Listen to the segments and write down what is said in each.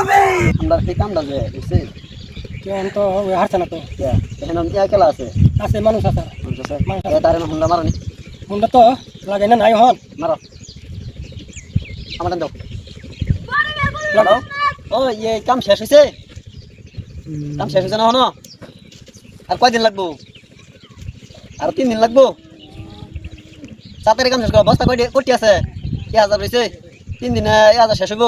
আমরা এই কামটা যে বুঝছি? কেন তো হারছে না তো। এখানে খেলা আছে? আছে মানুষ আছে। মানুষ আছে? তারে হুন্ডা মারনি মুন্ডা তো লাগে না নাই হন। মারো। আমার দাও। লাগাও ও ইয়ে কাম শেষ হয়েছে কাম শেষ হয়েছে না হনো আর কয়দিন লাগবো? আর তিন দিন লাগবো? সাতের কাম শেষ করো বস্তা কোটি আছে? এক হাজার রয়েছে তিন দিনে এক হাজার শেষ হইব।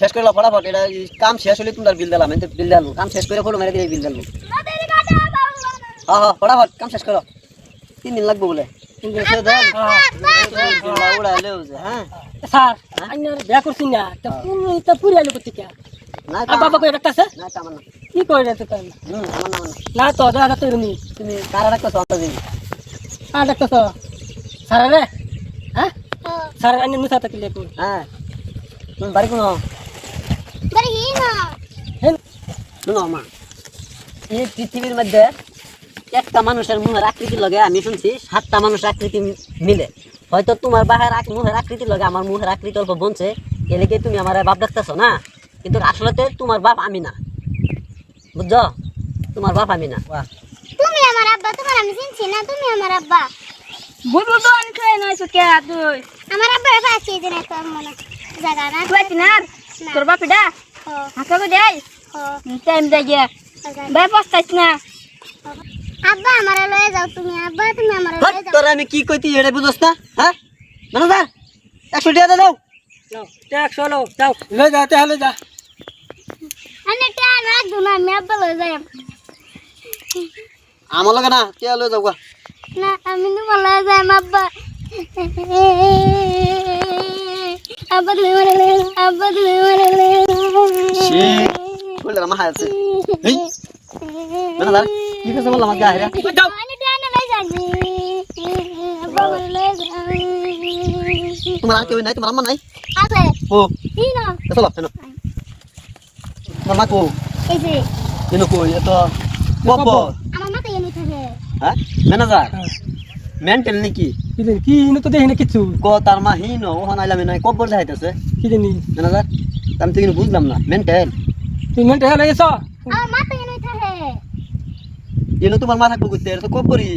শেষ করল ফটাফট এটা কাম শেষ হলে তোমার বিল দিলাম এতে বিল দিলাম কাম শেষ করে ফটো মেরে দিয়ে বিল দিলাম হ্যাঁ হ্যাঁ ফটাফট কাম শেষ করো। তিন দিন লাগবো বলে। হ্যাঁ কই রে হ্যাঁ? আইনের মুসা তাকে লেখো শুনো মা এই পৃথিবীর মধ্যে একটা মানুষের মুহের আকৃতির লগে আমি শুনছি সাতটা মানুষের আকৃতি মিলে। হয়তো তোমার বাহের মুহের আকৃতির লগে আমার মুহের আকৃতি অল্প বনছে এদিকে তুমি আমার বাপ দেখতেছো না? কিন্তু আসলে তোমার বাপ আমি না। বুঝছ? তোমার বাপ আমি না। বাহ। তুমি আমার আব্বা তোমার আমি চিনছি না তুমি আমার আব্বা। বুঝব তো আমি খেয়ে নয়ছো কে তুই? আমার একটা মনে জায়গা না তুই আছি না তোর বাপিডা ও হাঁকাবো যাই ও টাইম যাই গিয়া ভাই পস্তাইছ না আব্বা আমারে লয়ে যাও তুমি আব্বা তুমি আমারে হট, লয়ে যাও তোরা আমি কি কইতি এটা বুঝোস না হ্যাঁ মানে দা একশো টাকা দাও যাও ট্যাক্স হলো যাও লে যা তে হলে যা আনে টান রাখব না আমি আব্বা লয়ে যাই আমার লগে না কে লয়ে যাও গা না আমি তোমার লয়ে যাই আব্বা তোমার আর কেউ নাই তোমার আম্মা নাই ও। চলো কেন তোমার মা কো কেন কো এ তো কবর আমার মাথায় এনে থাকে। হ্যাঁ? ম্যানেজার? মেন্টাল নাকি? কি জানি কি ইনো তো দেখি না কিছু ক তার মা হিন ও হানাইলাম নাই কবর যাইতেছে। কি জানি ম্যানেজার আমি তো কিন্তু বুঝলাম না মেন্টাল তুই মিনিট হলে এসো আমার মাথায় এনে থাকে। এনো তোমার মাথা কুকুরতে তো কবরই।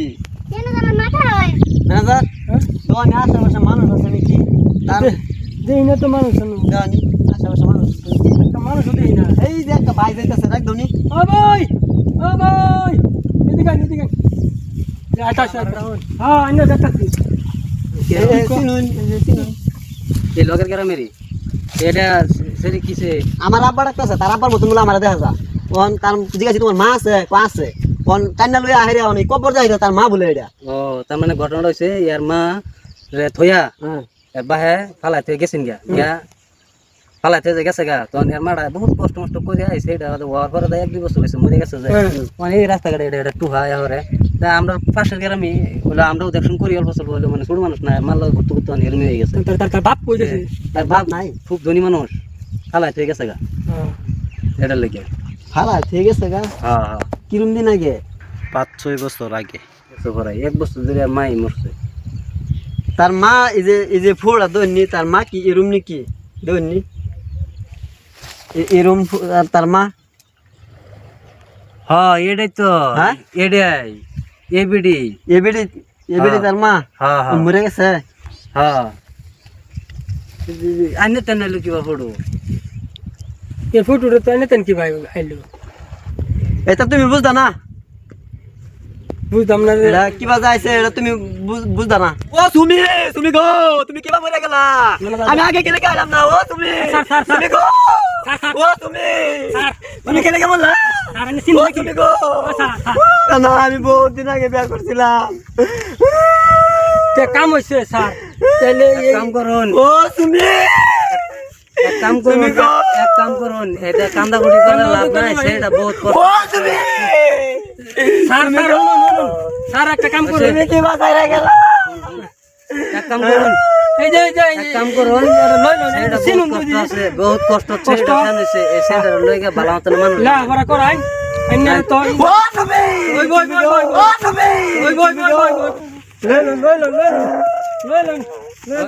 কেন আমার মাথা হয়। ম্যানেজার হ্যাঁ? তো আমি আশেপাশে মানুষ আছে নাকি? তার দেখি না তো মানুষ না জানি আশেপাশে মানুষ? একটা মানুষ দেখি না এই যে একটা ভাই যাইতেছে একদম নি ও ভাই ও ভাই এদিকে এদিকে লগের গ্রামেরই এটা সেটি কিসে আমার আব্বা ডাকতেছে তার আব্বার মতনগুলো আমার দেখা যা কোন তার জিজ্ঞাসি তোমার মা আছে কো আছে কোন কান্না লইয়া আহেরে অনেক কবর যাই তার মা বলে এটা ও তার মানে ঘটনা হয়েছে ইয়ার মা রে থইয়া হ্যাঁ বাহে ফালাই থয়ে গেছেন গা গা ফালাই থয়ে যে গেছে গা তখন এর মাটা বহুত কষ্ট মষ্ট করে আইছে এটা হওয়ার পরে এক দুই বছর হয়েছে মরে গেছে যে। মানে এই রাস্তাঘাটে এটা এটা টুহা হরে তা আমরা পাশের গ্রামে হলো আমরাও দেখুন করি অল্প স্বল্প হলো মানে ছোট মানুষ না মাল ঘুরতে ঘুরতে অনেক হয়ে গেছে। তার- বাপ কই গেছে? তার বাপ নাই খুব ধনী মানুষ ফালাই থয়ে গেছে গা। হ্যাঁ। এটার লেগে। ভালা ঠিক আছে গা? হ্যাঁ হ্যাঁ। কিরম দিন আগে? পাঁচ ছয় বছর আগে। এক বছর ধরে মাই মরছে। তার মা এই যে এই যে ফুড়া দৈনি তার মা কি এরম নাকি? দৈনি এরম ফু- আর তার মা? হ্যাঁ এটাই তো। হ্যাঁ? এটাই। এবিডি এবেড়ি এবেড়ি তার মা? হ্যাঁ হ্যাঁ। মরে গেছে? হ্যাঁ। আনে তেনে লুকিবা ফটো? এই ফটোটা তো এনে তেন কি ভাই আইলো এটা তুমি বুঝতা না? বুঝতাম না রে। এটা কিবা যাইছে এটা তুমি বুঝ- বুঝতা না? ও তুমি তুমি গো তুমি কিবা মরে গেলা। আমি আগে কেনে গেলাম না ও তুমি স্যার, স্যার, স্যার। তুমি গো। Sir, sir. ও তুমি। তুমি কেনে কে বললা। না আমি বহুত দিন আগে বিয়া করছিলাম। কাম হইছে স্যার। এই- কাম করুন। ও তুমি! এক কাম করুন এক কাম করুন। এটা কান্দা করে লাভ নাই সেটা বহুত কষ্ট। ও তুমি! স্যার একটা কাম করুন। তুমি কি গেলা? এক কাম করুন। এই যে এই যে এই কাম করুন লই, লই, লই, সেটা বহুত কষ্ট আছে বহুত কষ্ট হচ্ছে এই সেটা লইগে ভালো মতন মানুষ। লা ভরা করাই তো ও তুমি ওই বই বই বই ওই বই বই বই বই। লই লই লই লই লই লই লই